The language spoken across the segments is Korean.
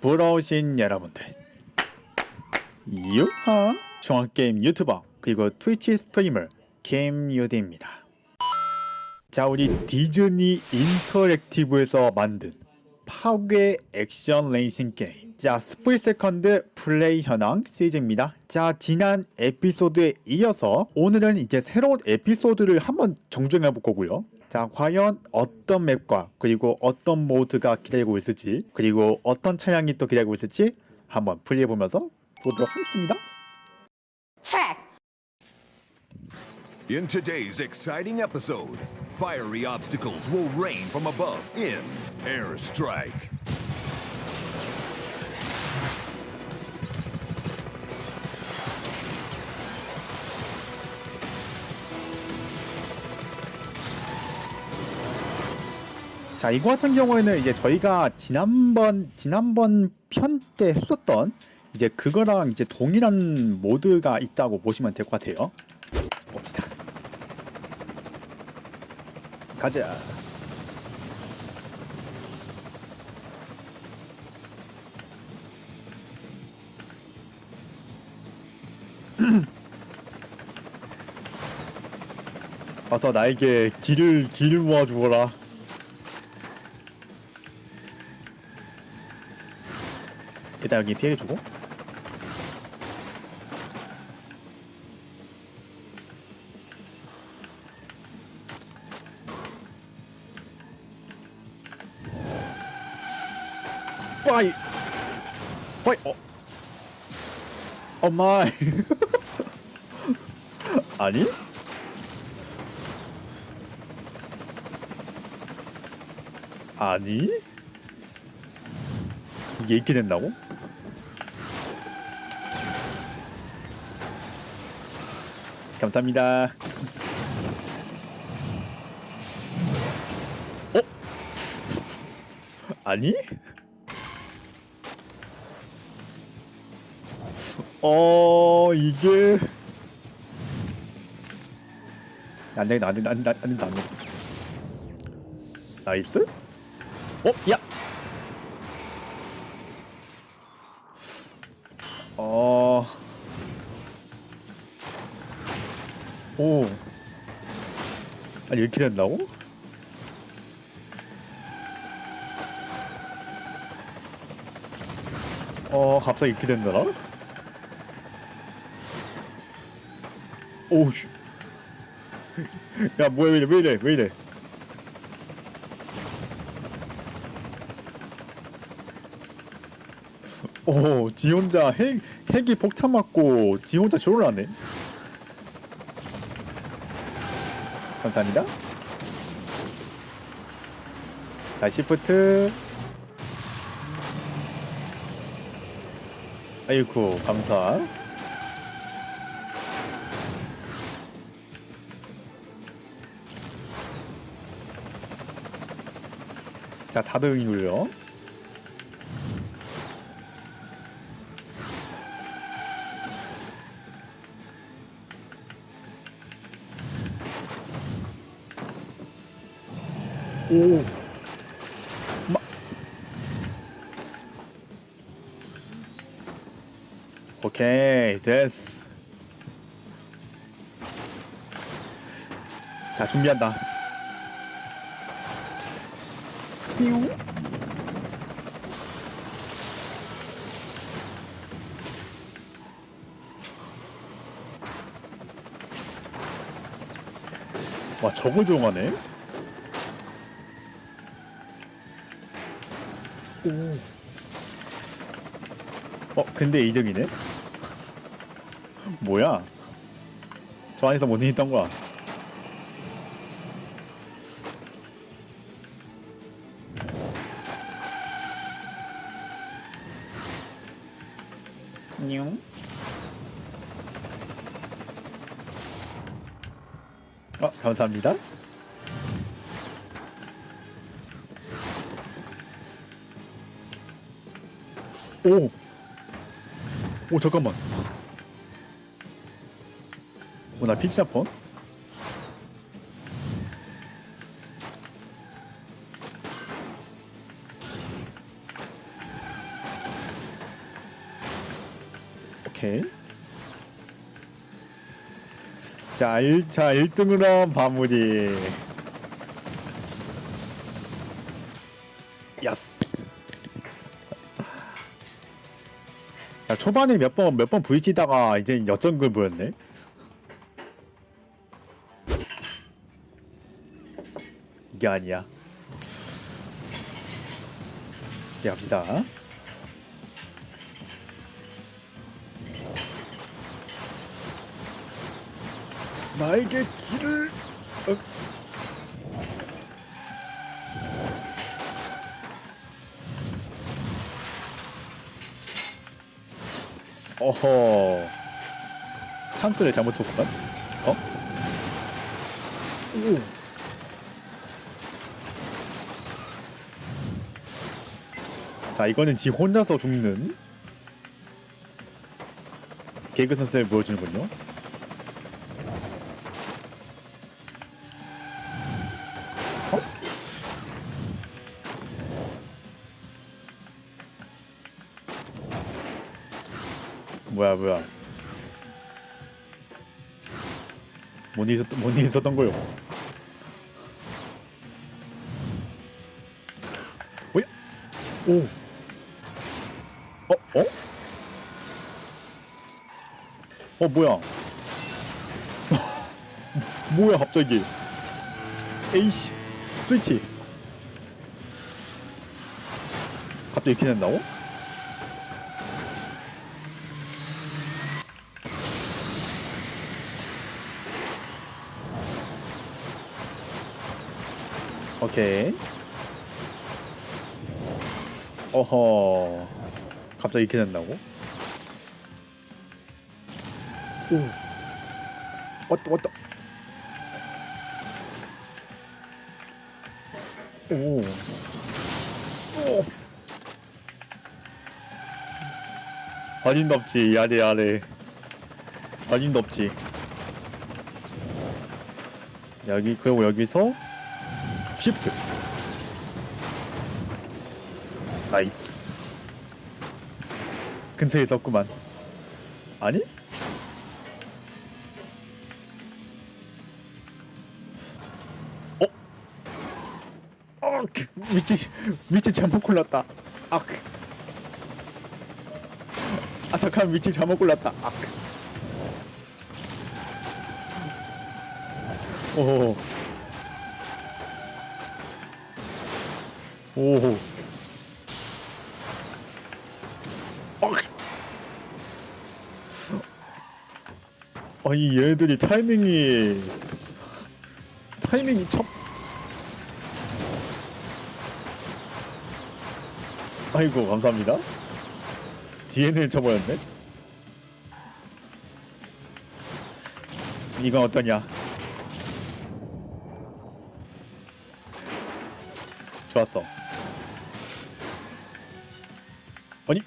부러우신 여러분들. 유하 중앙게임 유튜버 그리고 트위치 스트리머 김유디입니다. 자 우리 디즈니 인터랙티브에서 만든 파괴 액션 레이싱 게임. 자 스플 세컨드 플레이 현황 시즌입니다. 자 지난 에피소드에 이어서 오늘은 이제 새로운 에피소드를 한번 정주행해 볼 거고요 자 과연 어떤 맵과 그리고 어떤 모드가 기다리고 있을지 그리고 어떤 차량이 또 기다리고 있을지 한번 플레이해 보면서 보도록 하겠습니다 Check. In today's exciting episode, fiery obstacles will rain from above in Airstrike. 자 이거 같은 경우에는 이제 저희가 지난번 지난번 편 때 했었던 이제 그거랑 이제 동일한 모드가 있다고 보시면 될 것 같아요. 봅시다. 가자. 어서 나에게 길을 길을 모아 주거라. 일단 여기 피해 주고. 파이. 파이 어. 엄마이. 아니? 아니? 이게 이렇게 된다고? 감사합니다. 어? 아니? 어 이게 안 된다 안 된다 안 된다 안 된다 안 된다 나이스? 어? 야! 오. 아니 이렇게 된다고? 어 갑자기 이렇게 된다나? 오우 씨. 야 뭐야 왜 이래 왜 이래 왜 이래 오, 지 혼자 핵, 핵이 폭탄 맞고 지 혼자 졸을 하네. 감사합니다. 자, 시프트. 아이쿠, 감사. 자, 4등이고요. 오. 마. 오케이, 됐어. 자, 준비한다. 삐용. 와, 저걸 들어가네? 오. 어, 근데 이적이네? 뭐야? 저 안에서 뭔일 있던 거야? 뇽. 어, 감사합니다. 오! 오 잠깐만 어, 오나 피치나 펀? 오케이 자, 1, 자 1등으로 한 마무리 야, 초반에 몇 번 몇 번 부딪히다가 이제 역전글 보였네. 이게 아니야. 이제 갑시다. 나에게 길을 어허 찬스를 잘못 줬구만 어? 오. 자 이거는 지 혼자서 죽는 개그 선수를 보여주는군요 뭐야 뭐야 뭔 일이 있었, 뭔 일이 있었던 거요 뭐야 오 어? 어? 어 뭐야 뭐야 갑자기 에이씨 스위치 갑자기 이렇게 된다고? 오케이. 어허. 갑자기 이렇게 된다고? 오. 왔다 왔다. 오. 오. 아닌도 없지. 아래 아래. 아닌도 없지. 여기 그리고 여기서 시프트 나이스 근처에 있었구만 아니? 어? 아, 그, 위치 위치 잘못 골랐다. 아, 아 잠깐 위치 잘못 골랐다. 아, 오, 오, 아, 아니 얘들이 타이밍이 타이밍이 참. 아이고 감사합니다. DN을 쳐버렸네. 이건 어떠냐? 좋았어. 아니?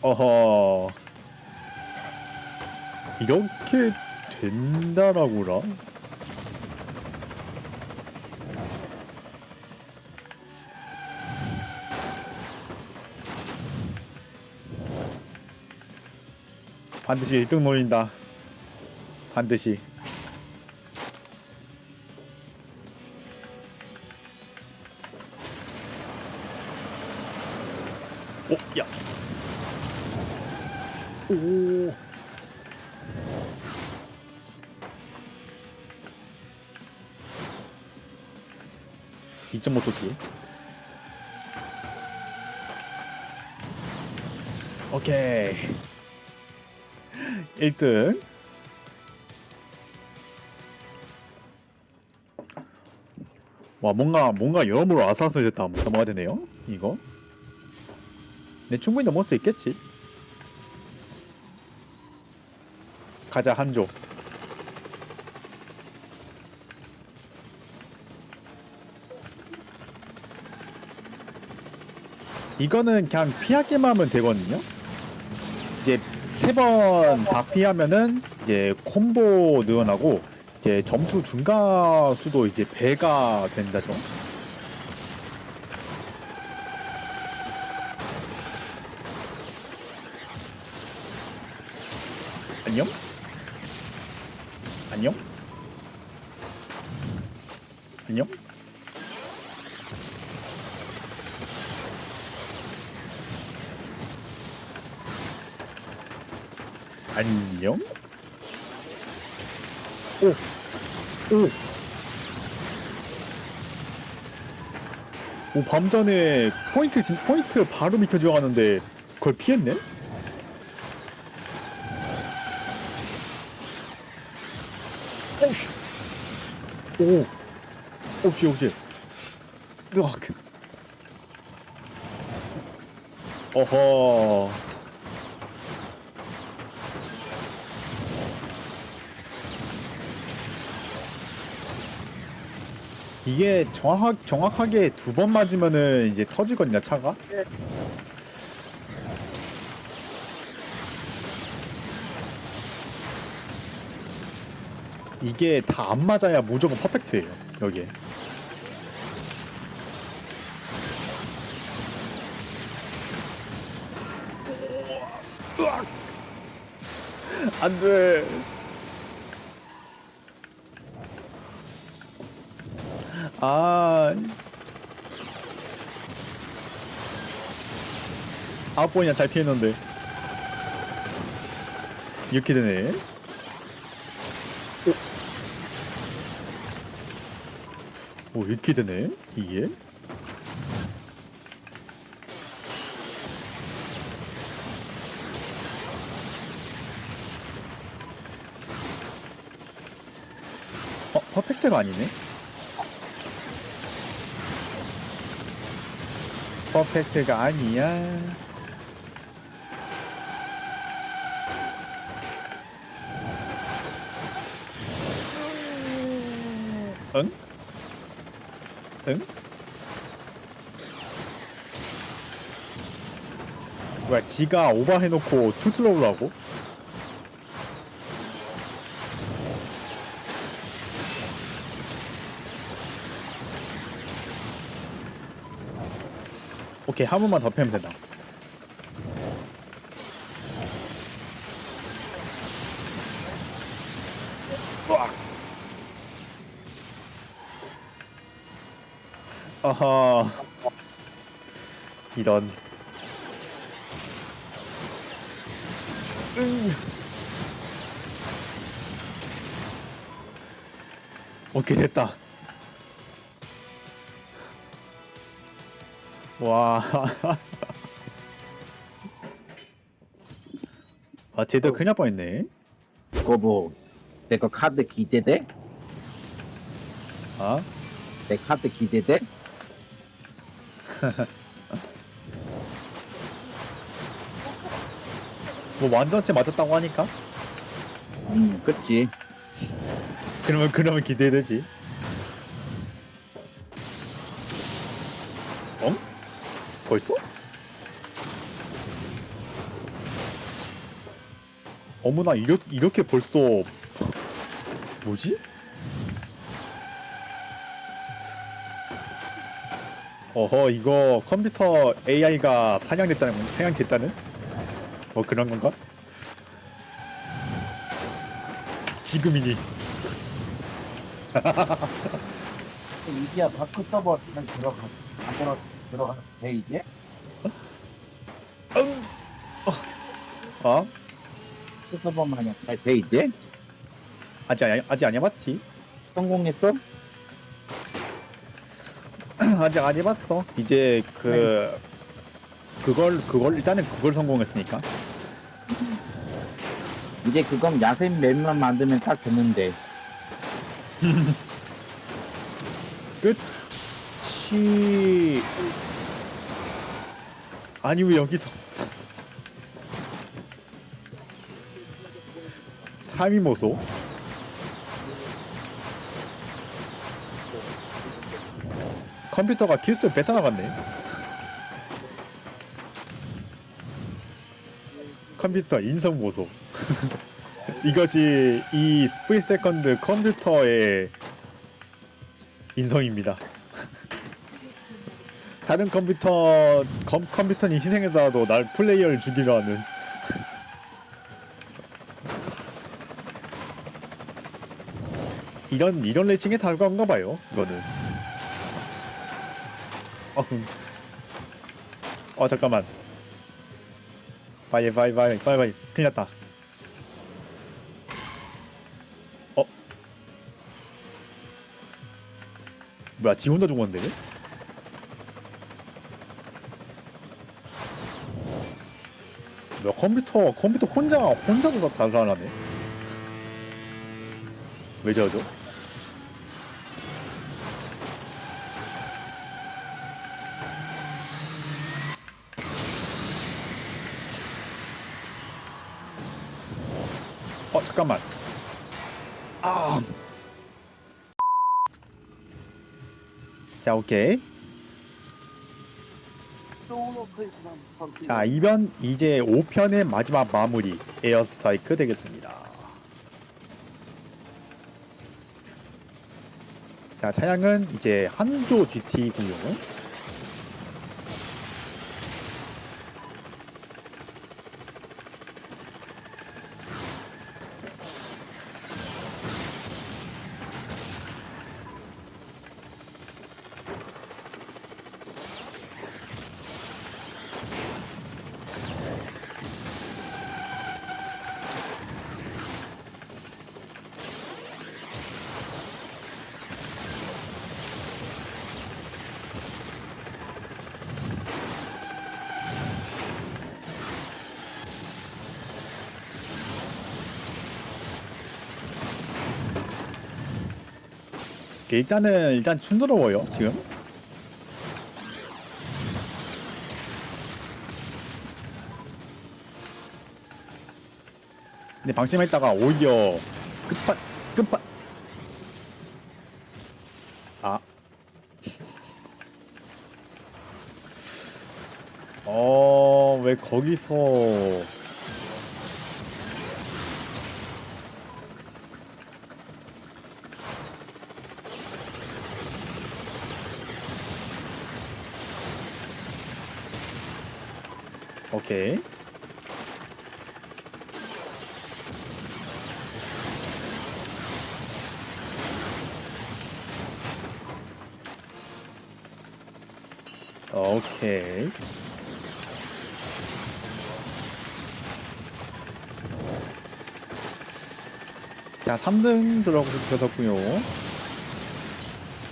어허. 이렇게 된다라고라? 반드시 1등 노린다. 반드시. (2.5초) 뒤에. 오케이. 1등. 와 뭔가 뭔가 여러모로 아슬아슬했다. 넘어가야 되네요 이거. 네 충분히 넘을 수 있겠지. 가자 한조 이거는 그냥 피하기만 하면 되거든요 이제 세 번 다 피하면은 이제 콤보 늘어나고 이제 점수 증가 수도 이제 배가 된다죠. 안녕? 안녕? 안녕? 안녕? 오! 오! 오, 밤전에 포인트, 진, 포인트 바로 밑에 들어가는데 그걸 피했네? 오씨! 오! 오씨, 오씨. 으악! 어허. 이게 정확, 정확하게 두 번 맞으면은 이제 터지거든요, 차가? 이게 다 안 맞아야 무조건 퍼펙트예요, 여기에. 으악! 안 돼. 아. 아홉 번이나 잘 피했는데. 이렇게 되네. 오. 오, 이렇게 되네. 이게. 어, 퍼펙트가 아니네. 퍼펙트가 아니야. 응? 응? 뭐야, 지가 오버해놓고 투슬로우라고? 오케이, 한 번만 더 패면 된다. 아하. 이런. 응. 오케이, 됐다. 와. 아, 쟤도 큰일 날 뻔했네. 그거 뭐, 내 거 카드 기대돼? 아? 내 카드 기대돼? 뭐 완전체 맞았다고 하니까? 음, 그치. 그러면 그러면 기대되지. 벌써? 어머나 이렇게 이렇게 벌써 뭐지? 어허 이거 컴퓨터 AI가 사냥됐다는 건 사냥됐다는 뭐 그런 건가? 지금이니. 이디야 바크 서버 그냥 들어가. 아무나 들어가. 돼, 이제? 어? 그 서버만 그냥 잘 돼, 이제? 아직 안, 아직 안 해봤지? 성공했어? 아직 안 해봤어. 이제 그 그걸 그걸 일단은 그걸 성공했으니까. 이제 그건 야생 맵만 만들면 딱 됐는데. 끝 이 아니 왜 여기서? 타이밍 모소? 컴퓨터가 기스를 뺏어나갔네. 컴퓨터 인성 모소. 이것이 이 스프리 세컨드 컴퓨터의 인성입니다 다른 컴퓨터 검, 컴퓨터니 희생해서라도 날 플레이어를 죽이려 하는 이런 이런 레이싱의 달과인가 봐요. 이거는. 어, 어 잠깐만. 바이 바이 바이 바이 바이 큰일 났다. 어? 뭐야 지 혼자 죽었는데? 야 컴퓨터 컴퓨터 혼자 혼자도 다 잘하네. 왜 저러죠? 어 잠깐만. 아. 자 오케이. 자 이번 이제 5편의 마지막 마무리 에어스트라이크 되겠습니다. 자 차량은 이제 한조 GT 일단은 일단 춘스러워요 지금. 근데 방심했다가 오히려 끝판 끝판. 아. 어, 왜 거기서 오케이. 오케이. 자, 3등 들어가셨고요.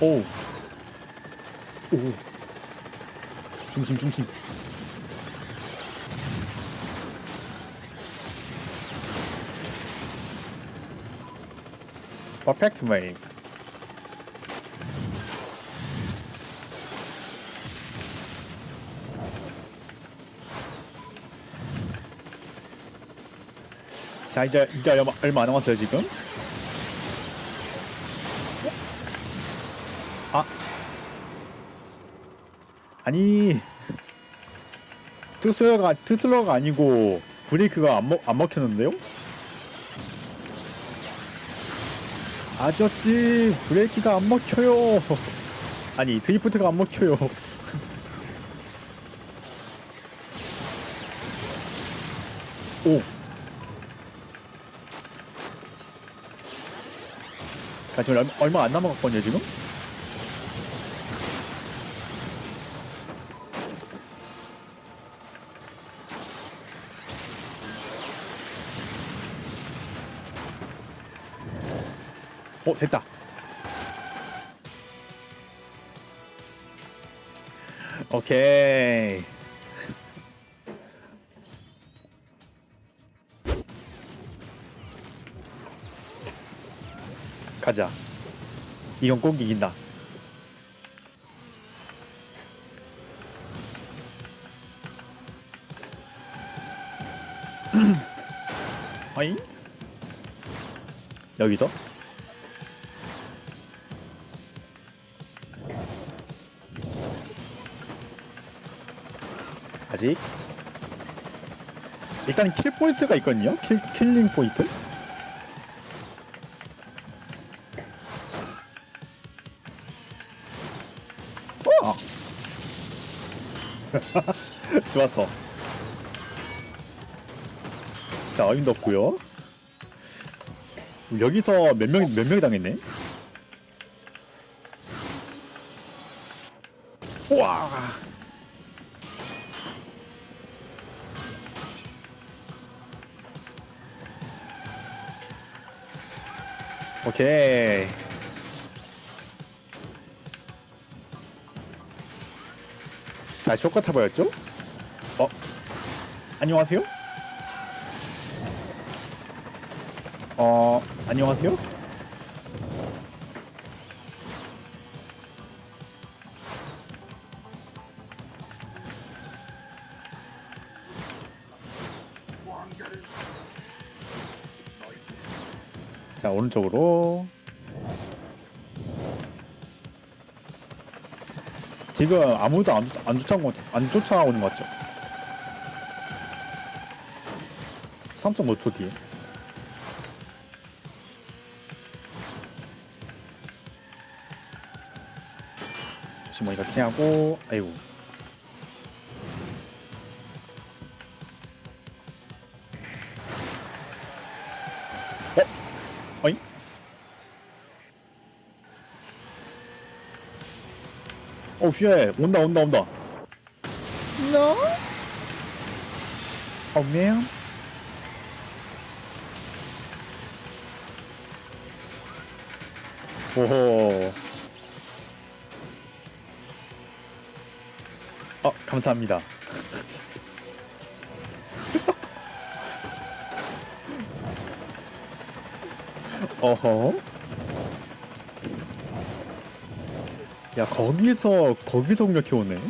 오. 오. 중심, 중심. Perfect. 자 이제 이제 얼마, 얼마 안 남았어요 지금? 아 아니 트슬러가 트슬러가 아니고 브레이크가 안, 먹, 안 먹혔는데요? 아저씨 브레이크가 안 먹혀요. 아니 드리프트가 안 먹혀요. 오. 자, 지금 얼마, 얼마 안 남았거든요, 지금? 됐다. 오케이. 가자. 이건 꼭 이긴다. 어잉? 여기서? 아직? 일단 킬 포인트가 있거든요? 킬, 킬링 포인트? 어! 좋았어. 자, 어림도 없고요 여기서 몇 명, 몇 명이 당했네? 오케이 자 쇼카 타버였죠? 어? 안녕하세요? 어 안녕하세요? 오른쪽으로. 지금 아무도 안, 쫓아, 안, 쫓아오는, 것- 안 쫓아오는 것 같죠? 3.5초 뒤에. 혹시 뭐 이렇게 하고 아이고 오, 쉣. 온다, 온다, 온다. No? Oh, man. 오호. 어, 감사합니다. 어허. 야 거기서 거기서 공격해 오네.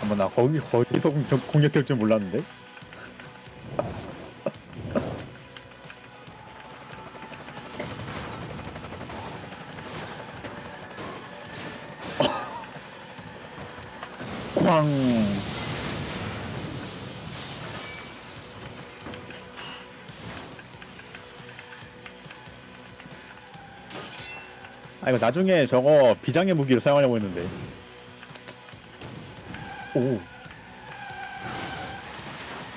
한번 나 거기 거기서 공격, 공격할 줄 몰랐는데. 나중에 저거 비장의 무기로 사용하려고 했는데. 오.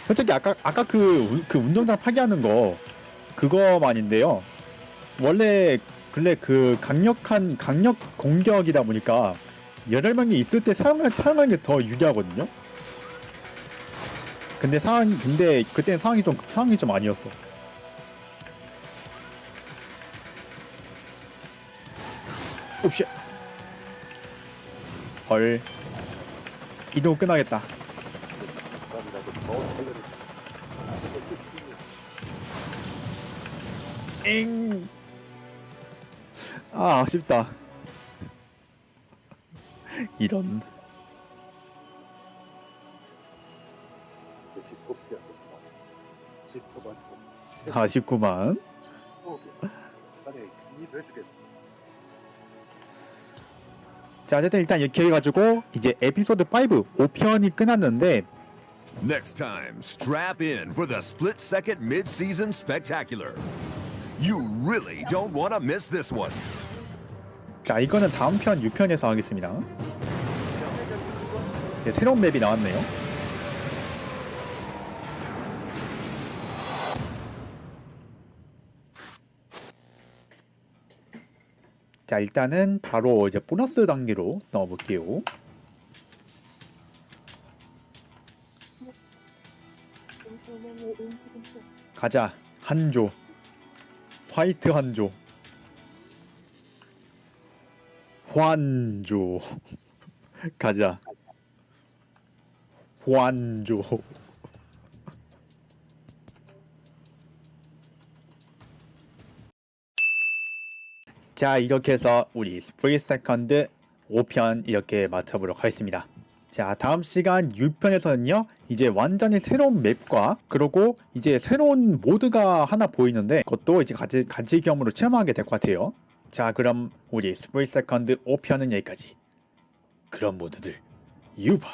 솔직히 아까 아까 그, 운- 그 운동장 파괴하는 거 그거만인데요. 원래 근래 그 강력한 강력 공격이다 보니까 여러 명이 있을 때 사용하, 사용하는 게 더 유리하거든요. 근데 상황 근데 그때 상황이 좀 상황이 좀 아니었어 오씨 헐. 이동 끝나겠다. 잉. 아 아쉽다. 이런. 아쉽구만 자 어쨌든 일단 이렇게 해가지고 이제 에피소드 5 5편이 끝났는데 Next time, strap in for the split second mid season spectacular. You really don't want to miss this one. 자 이거는 다음 편 6편에서 하겠습니다 네, 새로운 맵이 나왔네요 자 일단은 바로 이제 보너스 단계로 넣어볼게요. 가자. 한조. 화이트 한조. 환조. 가자. 환조 자 이렇게 해서 우리 스프리 세컨드 5편 이렇게 마쳐보도록 하겠습니다. 자 다음 시간 6편에서는요 이제 완전히 새로운 맵과 그리고 이제 새로운 모드가 하나 보이는데 그것도 이제 같이 같이 겸으로 체험하게 될 것 같아요. 자 그럼 우리 스프리 세컨드 5편은 여기까지. 그런 모드들 유바